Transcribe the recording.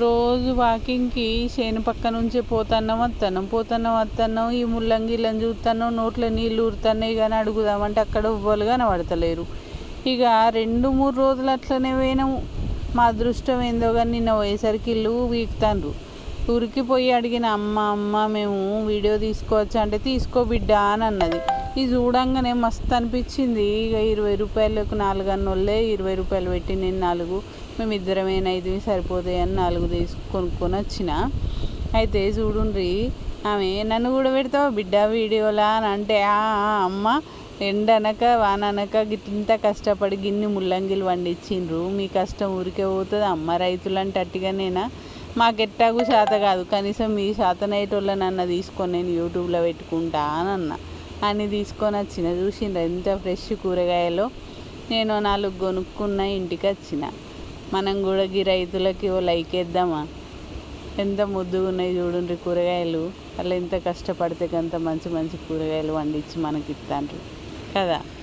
రోజు వాకింగ్కి చేను పక్క నుంచే పోతున్నాం వస్తున్నాం పోతున్నాం వస్తున్నాం ఈ ముల్లంగిళ్ళని చూస్తున్నాం నోట్లో నీళ్ళు ఊరుతున్నాయి కానీ అడుగుదామంటే అక్కడ ఎవ్వరు కనబడతలేరు. ఇక రెండు మూడు రోజులు అట్లనే పోయినాము. మా అదృష్టం ఏందో కానీ నిన్న పోయేసరికి ఇల్లు వీక్తాండ్రు. ఉరికిపోయి అడిగిన అమ్మ అమ్మ మేము వీడియో తీసుకోవచ్చు? అంటే తీసుకో బిడ్డ అని అన్నది. ఇది చూడంగానే మస్తు అనిపించింది. ఇక ఇరవై రూపాయలకు నాలుగు అన్నోళ్ళే ఇరవై రూపాయలు పెట్టి నేను నాలుగు మేము ఇద్దరమేనా ఇది సరిపోతాయి అని నాలుగు తీసు కొనుక్కొని వచ్చిన. అయితే చూడుండ్రి ఆమె నన్ను కూడా పెడతావు బిడ్డ వీడియోలా? అని అంటే "ఆ, ఎండ అమ్మ ఎండనక వాననక ఇంత కష్టపడి గిన్ని ముల్లంగిలు పండించిండ్రు. మీ కష్టం ఊరికే పోతుంది. అమ్మ రైతులంటే అట్టిగానేనా? మాకెట్టాగు శాత కాదు. కనీసం మీ శాతనయ్యేటోళ్ళనన్న తీసుకొని నేను యూట్యూబ్లో పెట్టుకుంటా అని అన్న. అని తీసుకొని వచ్చిన. చూసిండ్రు ఎంత ఫ్రెష్ కూరగాయలు. నేను నాలుగు కొనుక్కున్న ఇంటికి వచ్చిన. మనం కూడా గీ రైతులకి ఓ లైక్ వేద్దామా? ఎంత ముద్దుగా ఉన్నాయి చూడండి కూరగాయలు. వాళ్ళు ఎంత కష్టపడితే అంత మంచి మంచి కూరగాయలు పండించి మనకి ఇస్తాండ్రు. కదా?